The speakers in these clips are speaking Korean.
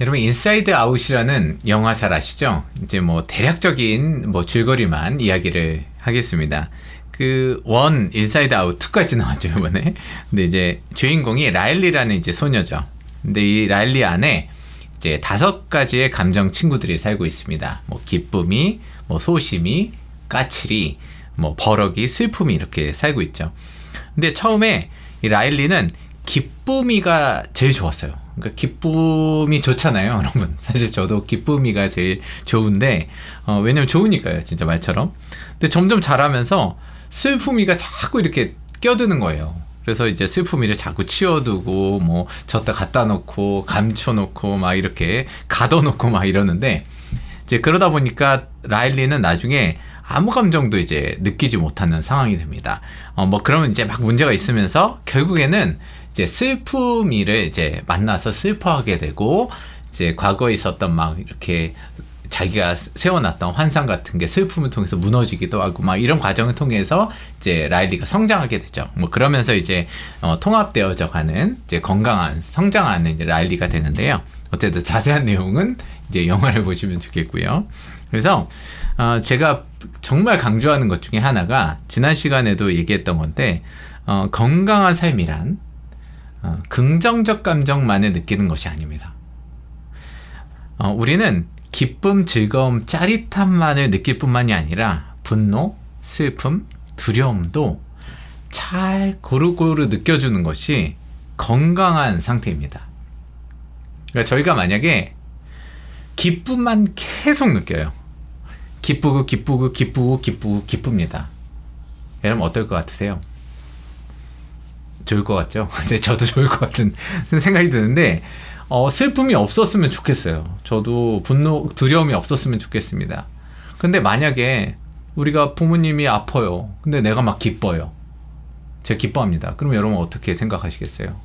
여러분 인사이드 아웃이라는 영화 잘 아시죠? 이제 뭐 대략적인 뭐 줄거리만 이야기를 하겠습니다. 그 원 인사이드 아웃 2까지 나왔죠 이번에. 근데 이제 주인공이 라일리라는 이제 소녀죠. 근데 이 라일리 안에 이제 다섯 가지의 감정 친구들이 살고 있습니다. 뭐 기쁨이, 뭐 소심이, 까칠이, 뭐 버럭이, 슬픔이 이렇게 살고 있죠. 근데 처음에 이 라일리는 기쁨이가 제일 좋았어요. 그러니까 기쁨이 좋잖아요, 여러분. 사실 저도 기쁨이가 제일 좋은데 어, 왜냐면 좋으니까요, 진짜 말처럼. 근데 점점 자라면서 슬픔이가 자꾸 이렇게 껴드는 거예요. 그래서 이제 슬픔이를 자꾸 치워두고 뭐 졌다 갖다 놓고 감춰놓고 막 이렇게 가둬놓고 막 이러는데 이제 그러다 보니까 라일리는 나중에 아무 감정도 이제 느끼지 못하는 상황이 됩니다. 어, 뭐 그러면 이제 막 문제가 있으면서 결국에는 이제 슬픔이를 이제 만나서 슬퍼하게 되고 이제 과거에 있었던 막 이렇게 자기가 세워놨던 환상 같은 게 슬픔을 통해서 무너지기도 하고 막 이런 과정을 통해서 이제 라일리가 성장하게 되죠. 뭐 그러면서 이제 어, 통합되어져 가는 이제 건강한 성장하는 이제 라일리가 되는데요. 어쨌든 자세한 내용은 이제 영화를 보시면 좋겠고요. 그래서 어, 제가 정말 강조하는 것 중에 하나가 지난 시간에도 얘기했던 건데 어, 건강한 삶이란 어, 긍정적 감정만을 느끼는 것이 아닙니다. 어, 우리는 기쁨, 즐거움, 짜릿함만을 느낄 뿐만이 아니라 분노, 슬픔, 두려움도 잘 고루고루 느껴주는 것이 건강한 상태입니다. 그러니까 저희가 만약에 기쁨만 계속 느껴요. 기쁘고 기쁘고 기쁘고 기쁘고 기쁩니다. 여러분 어떨 것 같으세요? 좋을 것 같죠? 근데 저도 좋을 것 같은 생각이 드는데 어, 슬픔이 없었으면 좋겠어요. 저도 분노, 두려움이 없었으면 좋겠습니다. 근데 만약에 우리가 부모님이 아파요. 근데 내가 막 기뻐요. 제가 기뻐합니다. 그럼 여러분 어떻게 생각하시겠어요?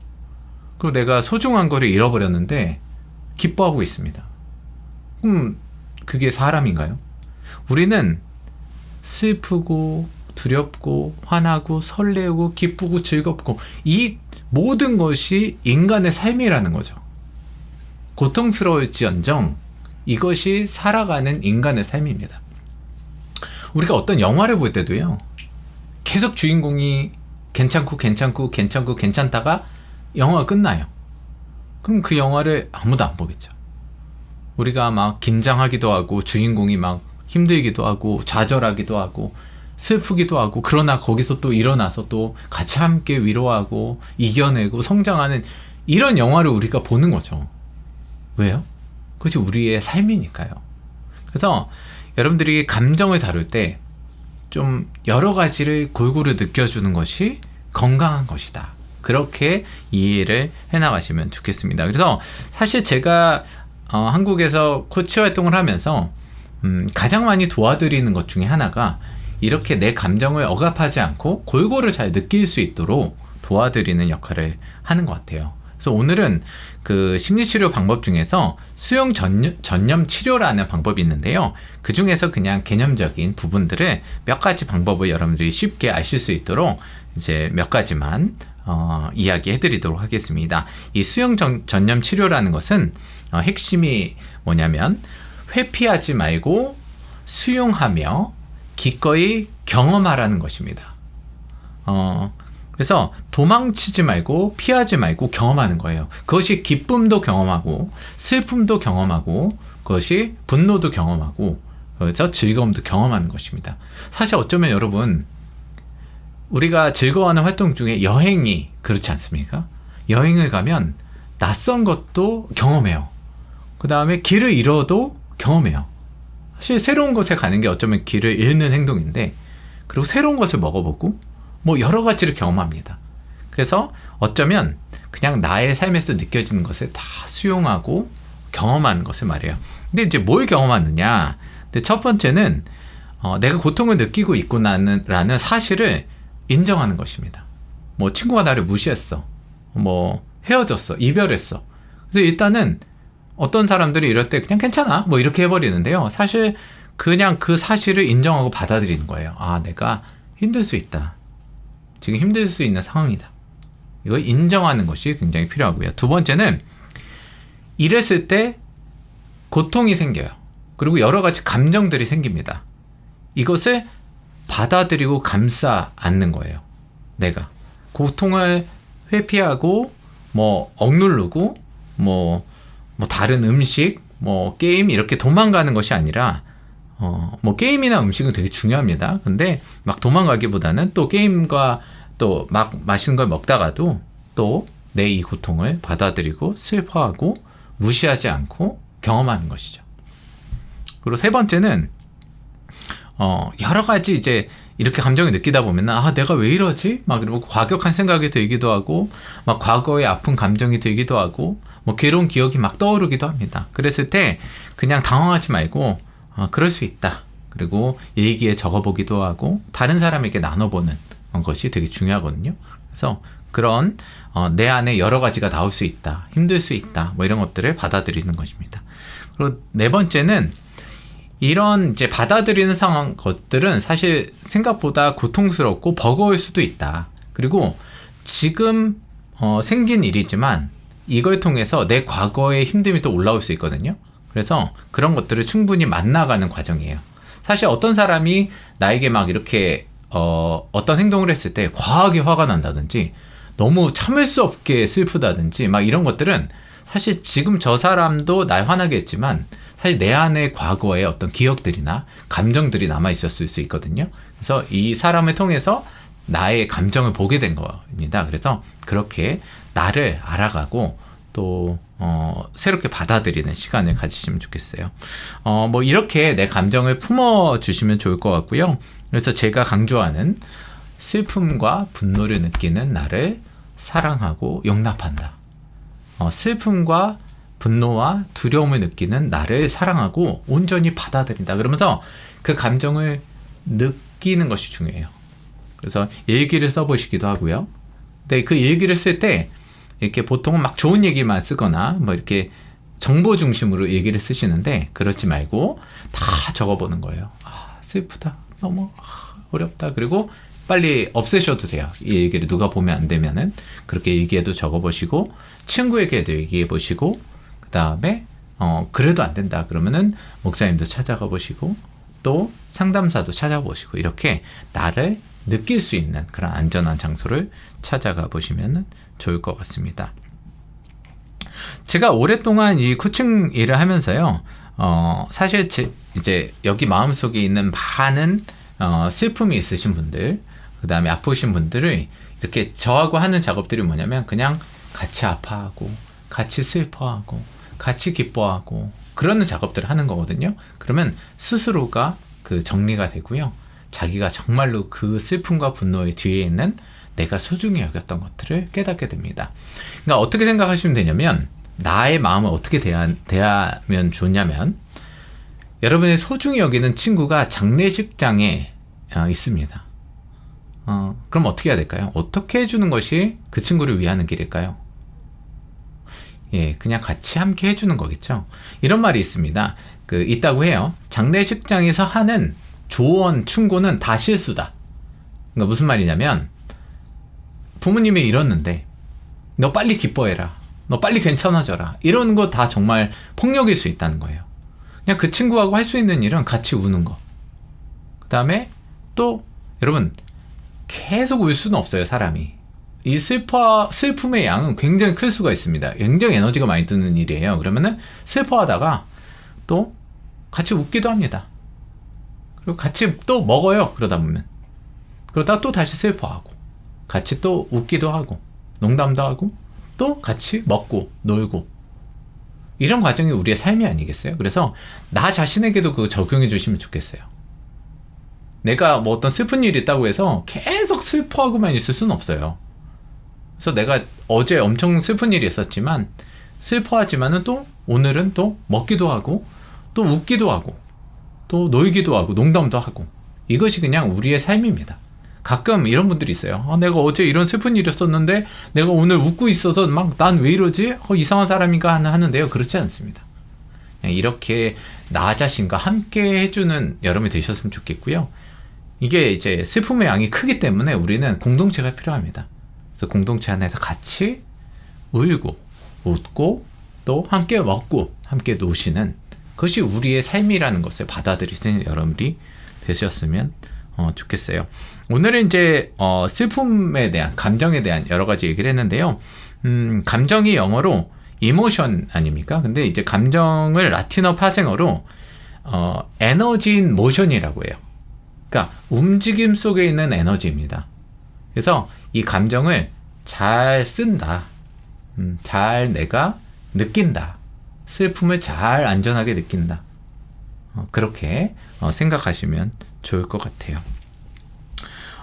그리고 내가 소중한 거를 잃어버렸는데 기뻐하고 있습니다. 그럼 그게 사람인가요? 우리는 슬프고 두렵고 화나고 설레고 기쁘고 즐겁고 이 모든 것이 인간의 삶이라는 거죠. 고통스러울지언정 이것이 살아가는 인간의 삶입니다. 우리가 어떤 영화를 볼 때도요. 계속 주인공이 괜찮고 괜찮고 괜찮고 괜찮다가 영화가 끝나요. 그럼 그 영화를 아무도 안 보겠죠. 우리가 막 긴장하기도 하고 주인공이 막 힘들기도 하고 좌절하기도 하고 슬프기도 하고 그러나 거기서 또 일어나서 또 같이 함께 위로하고 이겨내고 성장하는 이런 영화를 우리가 보는 거죠. 왜요? 그것이 우리의 삶이니까요. 그래서 여러분들이 감정을 다룰 때 좀 여러 가지를 골고루 느껴주는 것이 건강한 것이다. 그렇게 이해를 해나가시면 좋겠습니다. 그래서 사실 제가 어, 한국에서 코치 활동을 하면서 음, 가장 많이 도와드리는 것 중에 하나가 이렇게 내 감정을 억압하지 않고 골고루 잘 느낄 수 있도록 도와드리는 역할을 하는 것 같아요. 그래서 오늘은 그 심리치료 방법 중에서 수용 전념, 전념 치료라는 방법이 있는데요. 그 중에서 그냥 개념적인 부분들을 몇 가지 방법을 여러분들이 쉽게 아실 수 있도록 이제 몇 가지만 어, 이야기해 드리도록 하겠습니다. 이 수용 전, 전념 치료라는 것은 어, 핵심이 뭐냐면 회피하지 말고 수용하며 기꺼이 경험하라는 것입니다. 어, 그래서 도망치지 말고 피하지 말고 경험하는 거예요. 그것이 기쁨도 경험하고 슬픔도 경험하고 그것이 분노도 경험하고 그래서 즐거움도 경험하는 것입니다. 사실 어쩌면 여러분 우리가 즐거워하는 활동 중에 여행이 그렇지 않습니까? 여행을 가면 낯선 것도 경험해요. 그 다음에 길을 잃어도 경험해요. 사실 새로운 곳에 가는 게 어쩌면 길을 잃는 행동인데 그리고 새로운 것을 먹어보고 뭐 여러 가지를 경험합니다. 그래서 어쩌면 그냥 나의 삶에서 느껴지는 것을 다 수용하고 경험하는 것을 말해요. 근데 이제 뭘 경험하느냐? 근데 첫 번째는 어, 내가 고통을 느끼고 있구나라는 사실을 인정하는 것입니다. 뭐 친구가 나를 무시했어. 뭐 헤어졌어. 이별했어. 그래서 일단은 어떤 사람들이 이럴 때 그냥 괜찮아. 뭐 이렇게 해버리는데요. 사실 그냥 그 사실을 인정하고 받아들이는 거예요. 아, 내가 힘들 수 있다. 지금 힘들 수 있는 상황이다. 이걸 인정하는 것이 굉장히 필요하고요. 두 번째는 이랬을 때 고통이 생겨요. 그리고 여러 가지 감정들이 생깁니다. 이것을 받아들이고 감싸 안는 거예요. 내가 고통을 회피하고 뭐 억누르고 뭐, 뭐 다른 음식 뭐 게임 이렇게 도망가는 것이 아니라 어, 뭐 게임이나 음식은 되게 중요합니다. 근데 막 도망가기보다는 또 게임과 또 막 맛있는 걸 먹다가도 또 내 이 고통을 받아들이고 슬퍼하고 무시하지 않고 경험하는 것이죠. 그리고 세 번째는 어, 여러 가지 이제 이렇게 감정을 느끼다 보면 아 내가 왜 이러지? 막 그리고 과격한 생각이 들기도 하고 막 과거의 아픈 감정이 들기도 하고 뭐 괴로운 기억이 막 떠오르기도 합니다. 그랬을 때 그냥 당황하지 말고 어, 그럴 수 있다. 그리고 일기에 적어보기도 하고 다른 사람에게 나눠보는 것이 되게 중요하거든요. 그래서 그런 어, 내 안에 여러 가지가 나올 수 있다, 힘들 수 있다, 뭐 이런 것들을 받아들이는 것입니다. 그리고 네 번째는 이런 이제 받아들이는 상황 것들은 사실 생각보다 고통스럽고 버거울 수도 있다. 그리고 지금 어, 생긴 일이지만 이걸 통해서 내 과거의 힘듦이 또 올라올 수 있거든요. 그래서 그런 것들을 충분히 만나가는 과정이에요. 사실 어떤 사람이 나에게 막 이렇게 어, 어떤 행동을 했을 때 과하게 화가 난다든지 너무 참을 수 없게 슬프다든지 막 이런 것들은 사실 지금 저 사람도 날 화나게 했지만 사실 내 안에 과거의 어떤 기억들이나 감정들이 남아 있었을 수 있거든요. 그래서 이 사람을 통해서 나의 감정을 보게 된 겁니다. 그래서 그렇게 나를 알아가고 또 어, 새롭게 받아들이는 시간을 가지시면 좋겠어요. 어, 뭐 이렇게 내 감정을 품어 주시면 좋을 것 같고요. 그래서 제가 강조하는 슬픔과 분노를 느끼는 나를 사랑하고 용납한다. 어, 슬픔과 분노와 두려움을 느끼는 나를 사랑하고 온전히 받아들인다. 그러면서 그 감정을 느끼는 것이 중요해요. 그래서 일기를 써보시기도 하고요. 근데 그 일기를 쓸 때 이렇게 보통은 막 좋은 얘기만 쓰거나 뭐 이렇게 정보 중심으로 일기를 쓰시는데 그렇지 말고 다 적어보는 거예요. 아, 슬프다. 너무 어렵다. 그리고 빨리 없애셔도 돼요. 이 얘기를 누가 보면 안 되면은 그렇게 얘기해도 적어보시고 친구에게도 얘기해 보시고 그 다음에 어 그래도 안 된다 그러면은 목사님도 찾아가 보시고 또 상담사도 찾아보시고 이렇게 나를 느낄 수 있는 그런 안전한 장소를 찾아가 보시면 좋을 것 같습니다. 제가 오랫동안 이 코칭 일을 하면서요, 어, 사실 제, 이제 여기 마음속에 있는 많은 어, 슬픔이 있으신 분들, 그 다음에 아프신 분들을 이렇게 저하고 하는 작업들이 뭐냐면 그냥 같이 아파하고, 같이 슬퍼하고, 같이 기뻐하고, 그러는 작업들을 하는 거거든요. 그러면 스스로가 그 정리가 되고요. 자기가 정말로 그 슬픔과 분노의 뒤에 있는 내가 소중히 여겼던 것들을 깨닫게 됩니다. 그러니까 어떻게 생각하시면 되냐면 나의 마음을 어떻게 대하, 대하면 좋냐면 여러분의 소중히 여기는 친구가 장례식장에 어, 있습니다. 어, 그럼 어떻게 해야 될까요? 어떻게 해주는 것이 그 친구를 위하는 길일까요? 예, 그냥 같이 함께 해주는 거겠죠. 이런 말이 있습니다. 그 있다고 해요. 장례식장에서 하는 조언, 충고는 다 실수다. 그러니까 무슨 말이냐면 부모님이 이렀는데 너 빨리 기뻐해라. 너 빨리 괜찮아져라. 이런 거 다 정말 폭력일 수 있다는 거예요. 그냥 그 친구하고 할 수 있는 일은 같이 우는 거. 그 다음에 또 여러분 계속 울 수는 없어요 사람이. 이 슬퍼 슬픔의 양은 굉장히 클 수가 있습니다. 굉장히 에너지가 많이 드는 일이에요. 그러면은 슬퍼하다가 또 같이 웃기도 합니다. 그리고 같이 또 먹어요. 그러다 보면. 그러다 또 다시 슬퍼하고. 같이 또 웃기도 하고. 농담도 하고. 또 같이 먹고, 놀고. 이런 과정이 우리의 삶이 아니겠어요? 그래서 나 자신에게도 그 적용해 주시면 좋겠어요. 내가 뭐 어떤 슬픈 일이 있다고 해서 계속 슬퍼하고만 있을 수는 없어요. 그래서 내가 어제 엄청 슬픈 일이 있었지만 슬퍼하지만은 또 오늘은 또 먹기도 하고 또 웃기도 하고 또 놀기도 하고 농담도 하고 이것이 그냥 우리의 삶입니다. 가끔 이런 분들이 있어요. 아, 내가 어제 이런 슬픈 일이 있었는데 내가 오늘 웃고 있어서 막 난 왜 이러지? 어, 이상한 사람인가 하는데요. 그렇지 않습니다. 이렇게 나 자신과 함께 해주는 여러분이 되셨으면 좋겠고요. 이게 이제 슬픔의 양이 크기 때문에 우리는 공동체가 필요합니다. 그래서 공동체 안에서 같이 울고 웃고 또 함께 먹고 함께 노시는 그것이 우리의 삶이라는 것을 받아들이시는 여러분들이 되셨으면 어, 좋겠어요. 오늘은 이제 어, 슬픔에 대한 감정에 대한 여러 가지 얘기를 했는데요. 음, 감정이 영어로 이모션 아닙니까? 근데 이제 감정을 라틴어 파생어로 어, 에너지 인 모션이라고 해요. 그러니까 움직임 속에 있는 에너지입니다. 그래서 이 감정을 잘 쓴다. 음, 잘 내가 느낀다. 슬픔을 잘 안전하게 느낀다. 어, 그렇게 어, 생각하시면 좋을 것 같아요.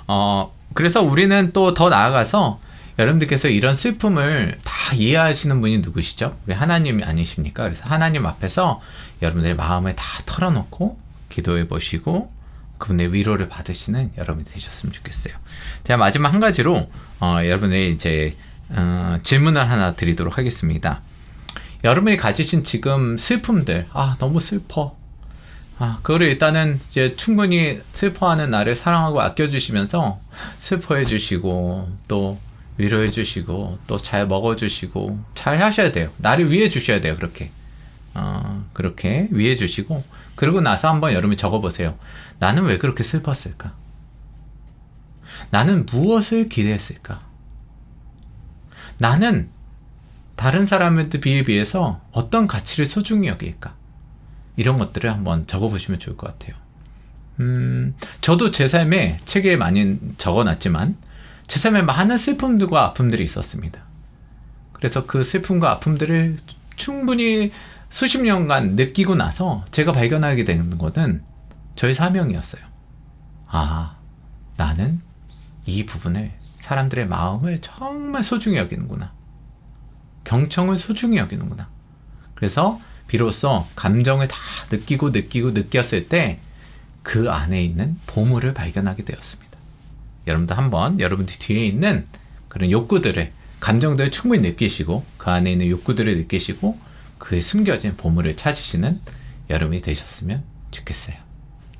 어, 그래서 우리는 또 더 나아가서 여러분들께서 이런 슬픔을 다 이해하시는 분이 누구시죠? 우리 하나님이 아니십니까? 그래서 하나님 앞에서 여러분들의 마음을 다 털어놓고 기도해 보시고 그분의 위로를 받으시는 여러분이 되셨으면 좋겠어요. 제가 마지막 한 가지로 어, 여러분의 이제 어, 질문을 하나 드리도록 하겠습니다. 여러분이 가지신 지금 슬픔들, 아 너무 슬퍼. 아 그거를 일단은 이제 충분히 슬퍼하는 나를 사랑하고 아껴주시면서 슬퍼해 주시고 또 위로해 주시고 또 잘 먹어 주시고 잘 하셔야 돼요. 나를 위해 주셔야 돼요. 그렇게. 어, 그렇게 위해 주시고 그러고 나서 한번 여러분이 적어 보세요. 나는 왜 그렇게 슬펐을까? 나는 무엇을 기대했을까? 나는 다른 사람한테 비해 비해서 어떤 가치를 소중히 여길까? 이런 것들을 한번 적어보시면 좋을 것 같아요. 음, 저도 제 삶에 책에 많이 적어놨지만 제 삶에 많은 슬픔들과 아픔들이 있었습니다. 그래서 그 슬픔과 아픔들을 충분히 수십 년간 느끼고 나서 제가 발견하게 된 것은 저의 사명이었어요. 아, 나는 이 부분을 사람들의 마음을 정말 소중히 여기는구나. 경청을 소중히 여기는구나. 그래서 비로소 감정을 다 느끼고 느끼고 느꼈을 때 그 안에 있는 보물을 발견하게 되었습니다. 여러분도 한번 여러분들 뒤에 있는 그런 욕구들을 감정들을 충분히 느끼시고 그 안에 있는 욕구들을 느끼시고 그에 숨겨진 보물을 찾으시는 여러분이 되셨으면 좋겠어요.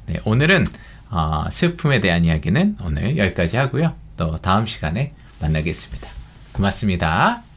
네, 오늘은 어, 슬픔에 대한 이야기는 오늘 여기까지 하고요. 또 다음 시간에 만나겠습니다. 고맙습니다.